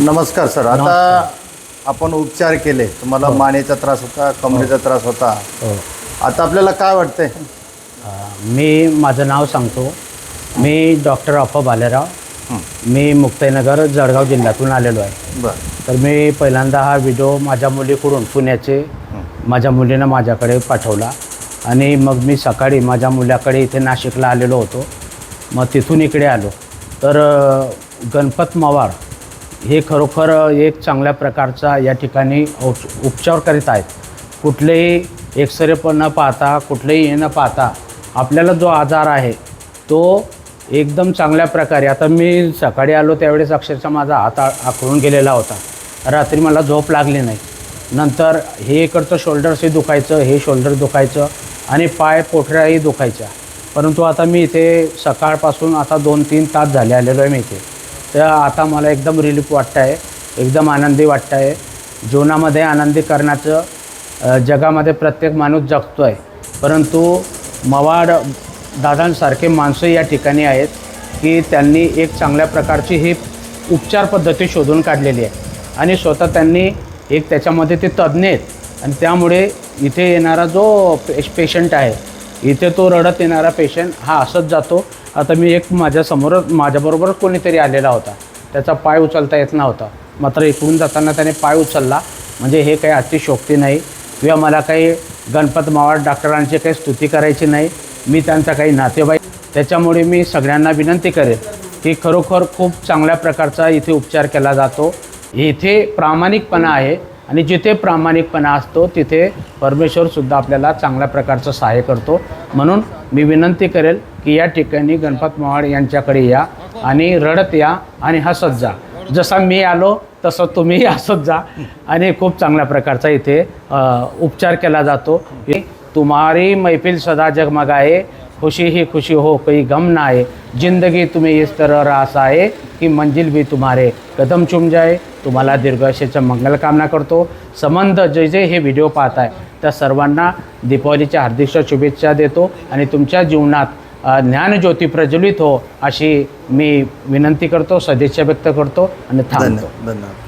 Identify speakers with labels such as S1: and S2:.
S1: नमस्कार सर. आता आपण उपचार केले. तुम्हाला मानेचा त्रास होता कमरेचा त्रास होता.
S2: हो.
S1: आता आपल्याला काय वाटतंय?
S2: मी माझं नाव सांगतो. मी डॉक्टर अप्पा बालेराव.
S1: हं,
S2: मी मुक्ताईनगर जळगाव जिल्ह्यातून आलेलो आहे.
S1: बरं.
S2: तर मी पहिल्यांदा हा व्हिडिओ माझ्या मुलीकडून पुण्याचे माझ्या मुलीनं माझ्याकडे पाठवला. आणि मग मी सकाळी माझ्या मुलाकडे इथे नाशिकला आलेलो होतो. मग तिथून इकडे आलो. तर गणपत मवार हे खरोखर एक चांगल्या प्रकारचा या ठिकाणी औष उपचार करीत आहेत. कुठलेही एक्सरे पण न पाहता कुठलेही हे न पाहता आपल्याला जो आजार आहे तो एकदम चांगल्या प्रकारे आता मी सकाळी आलो त्यावेळेस अक्षरशः माझा हात आखरून गेलेला होता. रात्री मला झोप लागली नाही. नंतर हे इकडचं शोल्डर्सही दुखायचं हे शोल्डर दुखायचं आणि पाय पोठऱ्याही दुखायच्या. परंतु आता मी इथे सकाळपासून आता दोन तीन तास झाले आलेलो आहे मी इथे. तर आता मला एकदम रिलीफ वाटतं आहे एकदम आनंदी वाटतं आहे जीवनामध्ये आनंदी करण्याचं जगामध्ये प्रत्येक माणूस जगतो आहे परंतु मवाड दादांसारखे माणसं या ठिकाणी आहेत की त्यांनी एक चांगल्या प्रकारची ही उपचार पद्धती शोधून काढलेली आहे. आणि स्वतः त्यांनी एक त्याच्यामध्ये ते तज्ज्ञ आहेत. आणि त्यामुळे इथे येणारा जो पेश पेशंट आहे इथे तो रडत येणारा पेशंट हा असंच जातो. आता मी एक माझ्यासमोर माझ्याबरोबर कोणीतरी आलेला होता. त्याचा पाय उचलता येत नव्हता. मात्र इकडून जाताना त्याने पाय उचलला. म्हणजे हे काही अतिशोक्ती नाही किंवा मला काही गणपत मावळ डॉक्टरांची काही स्तुती करायची नाही. मी त्यांचा काही नातेवाईक त्याच्यामुळे मी सगळ्यांना विनंती करेन की खरोखर खूप चांगल्या प्रकारचा इथे उपचार केला जातो. इथे प्रामाणिकपणा आहे. आणि जिथे प्रामाणिकपणा असतो तिथे परमेश्वरसुद्धा आपल्याला चांगल्या प्रकारचं सहाय्य करतो. म्हणून मी विनंती करेल की या ठिकाणी गणपत मवाड यांच्याकडे या आणि रडत या आणि हसत जा. जसा मी आलो तसं तुम्ही हसत जा आणि खूप चांगल्या प्रकारचा इथे उपचार केला जातो. तुम्हारी मैफिल सदा जगमगाए खुशी ही खुशी हो कोई गम ना आए। जिंदगी तुम्हें इस तरह रास आहे की मंजिल भी तुम्हारे कदम चुम जाए। तुम्हाला दीर्घायुष्याचं मंगल कामना करतो। संबंध जे जे हे व्हिडिओ पाहत आहे त्या सर्वांना दीपावलीच्या हार्दिक शुभेच्छा देतो आणि तुमच्या जीवनात ज्ञानज्योती प्रज्वलित हो अशी मी विनंती करतो सदिच्छा व्यक्त करतो आणि थांबतो.
S1: धन्यवाद.